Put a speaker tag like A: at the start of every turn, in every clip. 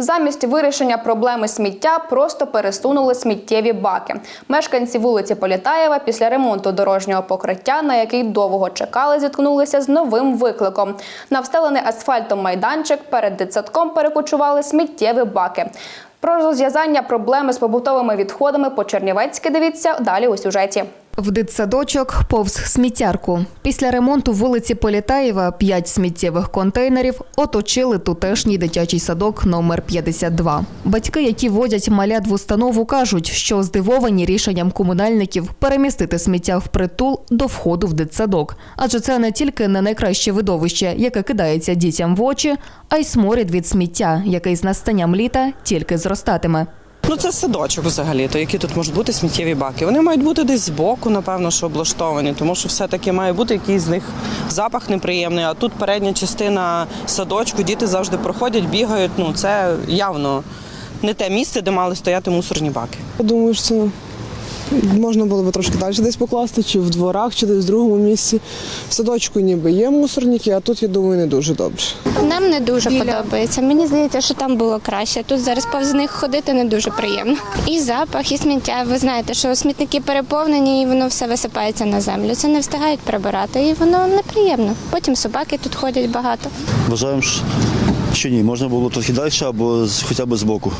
A: Замість вирішення проблеми сміття просто пересунули сміттєві баки. Мешканці вулиці Політаєва після ремонту дорожнього покриття, на який довго чекали, зіткнулися з новим викликом. На встелений асфальтом майданчик перед дитсадком перекочували сміттєві баки. Про розв'язання проблеми з побутовими відходами по Чернівецьки дивіться далі у сюжеті.
B: В дитсадочок повз сміттярку. Після ремонту вулиці Політаєва п'ять сміттєвих контейнерів оточили тутешній дитячий садок номер 52. Батьки, які водять малят в установу, кажуть, що здивовані рішенням комунальників перемістити сміття впритул до входу в дитсадок. Адже це не тільки не найкраще видовище, яке кидається дітям в очі, а й сморід від сміття, який з настанням літа тільки зростатиме.
C: Ну це садочок взагалі, то які тут можуть бути сміттєві баки. Вони мають бути десь збоку, напевно, що облаштовані, тому що все-таки має бути якийсь з них запах неприємний. А тут передня частина садочку, діти завжди проходять, бігають. Ну це явно не те місце, де мали стояти мусорні баки.
D: Я думаю, що можна було б трошки далі десь покласти, чи в дворах, чи десь в другому місці. В садочку ніби є мусорники, а тут, я думаю, не дуже добре.
E: Нам не дуже подобається. Мені здається, що там було краще. Тут зараз повз них ходити не дуже приємно. І запах, і сміття. Ви знаєте, що смітники переповнені і воно все висипається на землю. Це не встигають прибирати, і воно неприємно. Потім собаки тут ходять багато.
F: Вважаємо, що- що ні, можна було трохи далі або хоча б збоку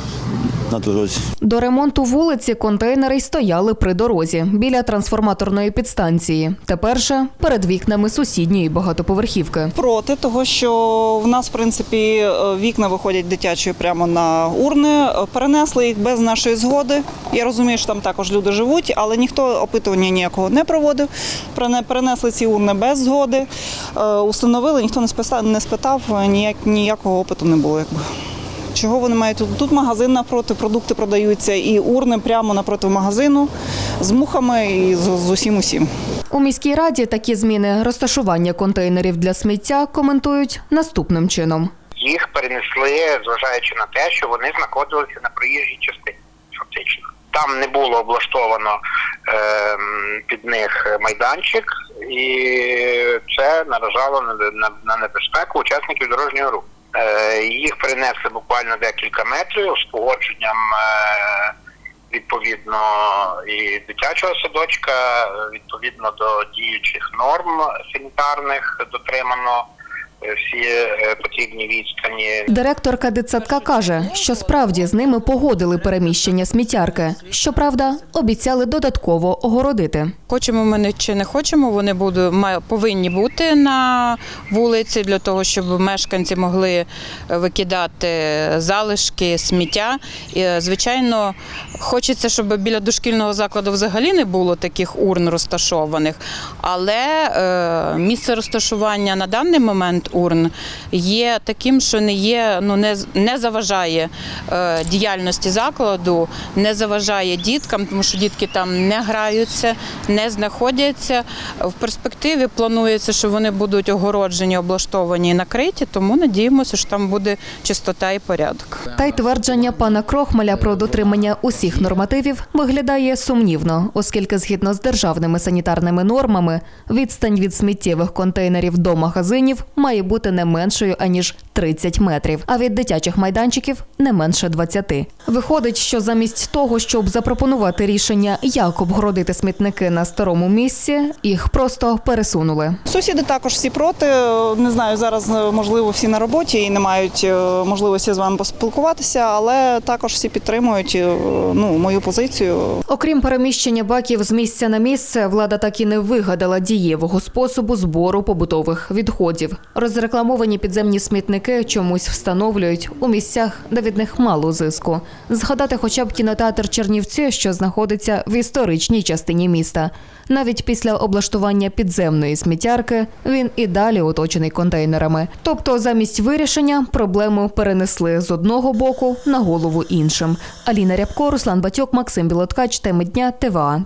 F: на дорозі.
B: До ремонту вулиці контейнери й стояли при дорозі біля трансформаторної підстанції. Тепер же перед вікнами сусідньої багатоповерхівки.
G: проти того, що в нас в принципі е, вікна виходять дитячі прямо на урни. Е, Перенесли їх без нашої згоди. Я розумію, що там також люди живуть, але ніхто опитування ніякого не проводив. Перенесли ці урни без згоди. Е, Установили, ніхто не спитав, ніяк ніякого опиту не було. Якби. Чого вони мають тут? Тут магазин напроти, продукти продаються, і урни прямо напроти магазину з мухами і з, з усім усім.
B: У міській раді такі зміни розташування контейнерів для сміття коментують наступним чином.
H: їх перенесли, зважаючи на те, що вони знаходилися на проїжджій частині, фактично. Там не було облаштовано ем, під них майданчик, і це наражало на, на, на небезпеку учасників дорожнього руху. Е, їх принесли буквально декілька метрів з погодженням е, відповідно і дитячого садочка, відповідно до діючих норм санітарних дотримано всі е, потрібні відстані.
B: Директорка дитсадка каже, що справді з ними погодили переміщення сміттярки. Щоправда, обіцяли додатково огородити.
C: Хочемо ми не- чи не хочемо, вони будуть повинні бути на вулиці для того, щоб мешканці могли е, викидати залишки, сміття. І, е, звичайно, хочеться, щоб біля дошкільного закладу взагалі не було таких урн розташованих, але е, місце розташування на даний момент урн є таким, що не є, ну не, не заважає е, діяльності закладу, не заважає діткам, тому що дітки там не граються, не знаходяться. В перспективі планується, що вони будуть огороджені, облаштовані і накриті, тому надіємося, що там буде чистота і порядок.
B: Та й твердження пана Крохмаля про дотримання усіх нормативів виглядає сумнівно, оскільки згідно з державними санітарними нормами відстань від сміттєвих контейнерів до магазинів має бути не меншою аніж 30 метрів, а від дитячих майданчиків не менше 20. Виходить, що замість того, щоб запропонувати рішення, як обгородити смітники на старому місці, їх просто пересунули.
G: Сусіди також всі проти. Не знаю, зараз е, можливо всі на роботі і не мають е, можливості з вами поспілкуватися, але також всі підтримують е, ну, мою позицію.
B: Окрім переміщення баків з місця на місце, влада так і не вигадала дієвого способу збору побутових відходів. Розрекламовані підземні смітники чомусь встановлюють у місцях, де від них мало зиску. Згадати хоча б кінотеатр Чернівці, що знаходиться в історичній частині міста. Навіть після облаштування підземної сміттярки він і далі оточений контейнерами. Тобто, замість вирішення проблему перенесли з одного боку на голову іншим. Аліна Рябко, Руслан Батьок, Максим Білоткач, теми дня ТВА.